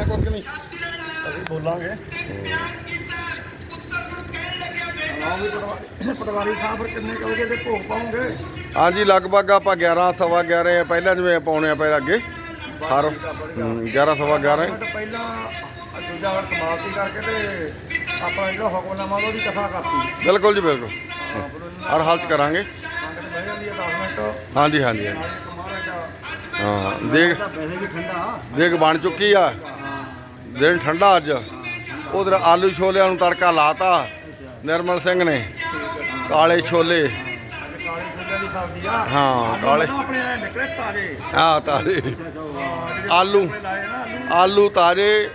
ਕਹਿਣਾ ਕੁਝ ਨਹੀਂ ਅਸੀਂ ਬੋਲਾਂਗੇ। ਆਹ ਵੀ ਪਟਵਾਰੀ ਪਟਵਾਰੀ ਸਾਹਿਬ ਫਿਰ ਕਿੰਨੇ ਕੁ ਵਜੇ ਦੇ ਭੋਗ ਪਾਉਂਗੇ? ਹਾਂਜੀ ਲਗਭਗ ਆਪਾਂ 11 ਸਵਾ 11 ਆ ਪਹਿਲਾਂ ਜਿਵੇਂ ਪਾਉਣੇ ਆ ਪਹਿਲਾਂ ਅੱਗੇ। ਹਰ ਹਮ, 11 ਸਵਾ 11 ਮਿੰਟ ਪਹਿਲਾਂ ਦੂਜਾ ਵਾਰ ਸਮਾਪਤੀ ਕਰਕੇ ਤੇ ਆਪਾਂ ਜਿਹੜਾ ਹੁਕਮਨਾਮਾ ਉਹਦੀ ਕਥਾ ਕਰਤੀ। ਬਿਲਕੁਲ ਜੀ ਬਿਲਕੁਲ। ਹਾਂ, ਹਰ ਹਾਲ ਚ ਕਰਾਂਗੇ। ਸੰਗਤ ਬਹਿ ਜਾਂਦੀ ਹੈ 10 ਮਿੰਟ। ਹਾਂਜੀ ਹਾਂਜੀ ਹਾਂਜੀ। ਨਾਲ ਇੱਕ ਮਹਾਰਾਜ ਦਾ ਹਾਂ ਵੈਸੇ ਵੀ ਠੰਡਾ। ਦੇਖ ਬਣ ਚੁੱਕੀ ਆ। ਦਿਨ ਠੰਡਾ ਅੱਜ। ਉਧਰ ਆਲੂ ਛੋਲਿਆਂ ਨੂੰ ਤੜਕਾ ਲਾਤਾ ਨਿਰਮਲ ਸਿੰਘ ਨੇ। ਕਾਲੇ ਛੋਲੇ। ਅੱਜ ਕਾਲੇ। ਹਾਂ, ਕਾਲੇ। ਤਾਰੇ ਆਲੂ। ਆਲੂ ਆਲੂ ਤਾਰੇ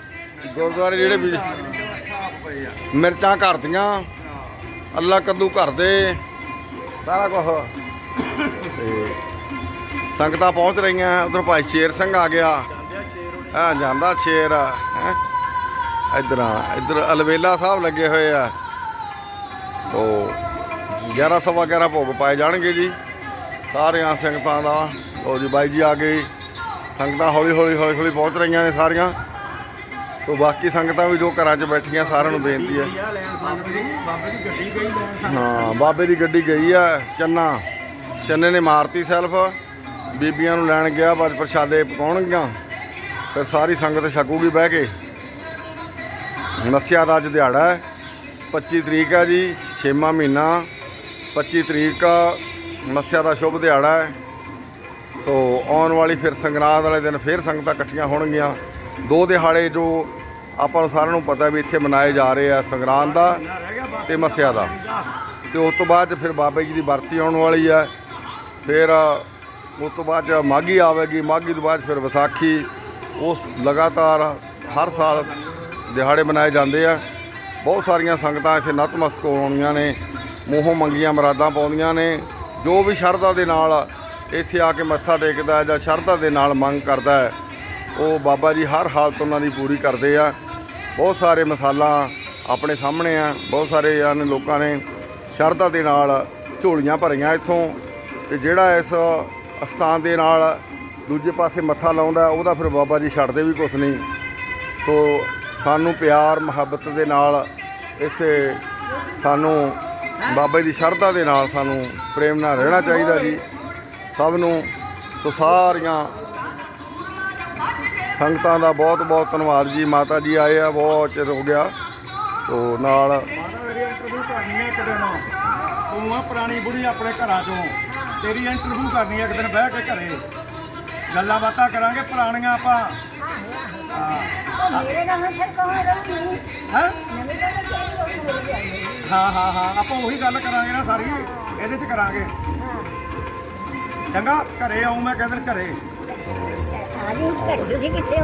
ਗੁਰਦੁਆਰੇ ਜਿਹੜੇ ਵੀ ਮਿਰਚਾਂ ਘਰ ਦੀਆਂ। ਅੱਲਾ ਕੱਦੂ ਘਰ ਦੇ। ਸਾਰਾ ਕੁਝ ਤੇ ਸੰਗਤਾਂ ਪਹੁੰਚ ਰਹੀਆਂ। ਉਧਰ ਭਾਈ ਸ਼ੇਰ ਸਿੰਘ ਆ ਗਿਆ। ਜਾਂਦੇ ਆ ਜਾਂਦਾ ਸ਼ੇਰ। ਹੈ ਇਧਰ ਇਧਰ ਅਲਵੇਲਾ ਸਾਹਿਬ ਲੱਗੇ ਹੋਏ ਆ। ਉਹ 11 ਸਵਾ 11 ਭੋਗ ਪਾਏ ਜਾਣਗੇ ਜੀ, ਸਾਰਿਆਂ ਸੰਗਤਾਂ ਦਾ। ਲੋ ਜੀ ਬਾਈ ਜੀ ਆ ਗਏ ਸੰਗਤਾਂ ਹੌਲੀ ਹੌਲੀ ਹੌਲੀ ਹੌਲੀ ਪਹੁੰਚ ਰਹੀਆਂ ਨੇ ਸਾਰੀਆਂ। ਸੋ ਬਾਕੀ ਸੰਗਤਾਂ ਵੀ ਜੋ ਘਰਾਂ 'ਚ ਬੈਠੀਆਂ, ਸਾਰਿਆਂ ਨੂੰ ਬੇਨਤੀ ਹੈ। ਹਾਂ, ਬਾਬੇ ਦੀ ਗੱਡੀ ਗਈ ਆ, ਚੰਨਾ। ਚੰਨੇ ਨੇ ਮਾਰਤੀ ਸੈਲਫ। ਬੀਬੀਆਂ ਨੂੰ ਲੈਣ ਗਿਆ, ਬਸ ਪ੍ਰਸ਼ਾਦੇ ਪਕਾਉਣਗੀਆਂ। ਫਿਰ ਸਾਰੀ ਸੰਗਤ ਛਕੂਗੀ ਬਹਿ ਕੇ। ਮੱਸਿਆ ਦਾ ਅੱਜ ਦਿਹਾੜਾ ਹੈ। 25 ਤਰੀਕ ਹੈ ਜੀ 6ਵਾਂ ਮਹੀਨਾ। 25 ਤਰੀਕ ਮੱਸਿਆ ਦਾ ਸ਼ੁਭ ਦਿਹਾੜਾ ਹੈ। ਸੋ ਆਉਣ ਵਾਲੀ ਫਿਰ ਸੰਗਰਾਂਦ ਵਾਲੇ ਦਿਨ ਫਿਰ ਸੰਗਤਾਂ ਇਕੱਠੀਆਂ ਹੋਣਗੀਆਂ। ਦੋ ਦਿਹਾੜੇ ਜੋ ਆਪਾਂ ਨੂੰ ਸਾਰਿਆਂ ਨੂੰ ਪਤਾ ਵੀ ਇੱਥੇ ਮਨਾਏ ਜਾ ਰਹੇ ਆ ਸੰਗਰਾਂਦ ਦਾ ਰਹਿ ਤੇ ਮੱਸਿਆ ਦਾ। ਤੇ ਉਸ ਤੋਂ ਬਾਅਦ 'ਚ ਫਿਰ ਬਾਬੇ ਜੀ ਦੀ ਬਰਸੀ ਆਉਣ ਵਾਲੀ ਹੈ। ਫਿਰ ਉਸ ਤੋਂ ਬਾਅਦ 'ਚ ਮਾਘੀ ਆਵੇਗੀ। ਮਾਘੀ ਤੋਂ ਬਾਅਦ ਫਿਰ ਵਿਸਾਖੀ। ਉਹ ਲਗਾਤਾਰ ਹਰ ਸਾਲ ਦਿਹਾੜੇ ਮਨਾਏ ਜਾਂਦੇ ਆ। ਬਹੁਤ ਸਾਰੀਆਂ ਸੰਗਤਾਂ ਇੱਥੇ ਨਤਮਸਤਕ ਹੋਣੀਆਂ ਨੇ, ਮੂੰਹੋਂ ਮੰਗੀਆਂ ਮਰਾਦਾਂ ਪਾਉਂਦੀਆਂ ਨੇ। ਜੋ ਵੀ ਸ਼ਰਧਾ ਦੇ ਨਾਲ ਇੱਥੇ ਆ ਕੇ ਮੱਥਾ ਟੇਕਦਾ ਜਾਂ ਸ਼ਰਧਾ ਦੇ ਨਾਲ ਮੰਗ ਕਰਦਾ ਹੈ, ਉਹ ਬਾਬਾ ਜੀ ਹਰ ਹਾਲਤ ਉਹਨਾਂ ਦੀ ਪੂਰੀ ਕਰਦੇ ਆ। ਬਹੁਤ ਸਾਰੇ ਮਿਸਾਲਾਂ ਆਪਣੇ ਸਾਹਮਣੇ ਆ, ਬਹੁਤ ਸਾਰੇ ਹਨ ਲੋਕਾਂ ਨੇ ਸ਼ਰਧਾ ਦੇ ਨਾਲ ਝੋਲੀਆਂ ਭਰੀਆਂ ਇੱਥੋਂ। ਤੇ ਜਿਹੜਾ ਇਸ ਅਸਥਾਨ ਦੇ ਨਾਲ ਦੂਜੇ ਪਾਸੇ ਮੱਥਾ ਲਾਉਂਦਾ, ਉਹਦਾ ਫਿਰ ਬਾਬਾ ਜੀ ਛੱਡਦੇ ਵੀ ਕੁਛ ਨਹੀਂ। ਸੋ ਸਾਨੂੰ ਪਿਆਰ, ਮੁਹੱਬਤ ਦੇ ਨਾਲ ਇੱਥੇ ਸਾਨੂੰ ਬਾਬਾ ਜੀ ਦੀ ਸ਼ਰਧਾ ਦੇ ਨਾਲ ਸਾਨੂੰ ਪ੍ਰੇਮ ਨਾਲ ਰਹਿਣਾ ਚਾਹੀਦਾ ਜੀ। ਸਭ ਨੂੰ ਸੋ ਸਾਰੀਆਂ ਸੰਗਤਾਂ ਦਾ ਬਹੁਤ ਬਹੁਤ ਧੰਨਵਾਦ ਜੀ। ਮਾਤਾ ਜੀ ਆਏ ਆ, ਬਹੁਤ ਚਿਰ ਹੋ ਗਿਆ। ਸੋ ਨਾਲ ਤੂੰ ਆ ਪੁਰਾਣੀ ਬੁੜੀ ਆਪਣੇ ਘਰਾਂ ਚੋਂ। ਤੇਰੀ ਇੰਟਰਵਿਊ ਕਰਨੀ ਹੈ ਇੱਕ ਦਿਨ ਬਹਿ ਕੇ ਘਰੇ। ਗੱਲਾਂ ਬਾਤਾਂ ਕਰਾਂਗੇ ਪੁਰਾਣੀਆਂ ਆਪਾਂ। ਮੇਰੇ ਨਾਲ ਹੁਣ ਫਿਰ ਕੌਣ ਰਹੂਗੀ? ਹੈ? ਨਵੀਂ ਗੱਲ ਚਾਹੀਦੀ ਹੋਈ ਮੇਰੇ ਲਈ ਹਾਂ ਹਾਂ ਹਾਂ ਆਪਾਂ ਉਹੀ ਗੱਲ ਕਰਾਂਗੇ ਨਾ ਸਾਰੀ ਇਹਦੇ 'ਚ ਕਰਾਂਗੇ। ਚੰਗਾ ਘਰੇ ਆਉਂ ਮੈਂ ਕਹਿੰਦਾ ਘਰੇ। ਆ ਜੀ ਘਰ ਤੁਸੀਂ ਕਿੱਥੇ ਹੋ?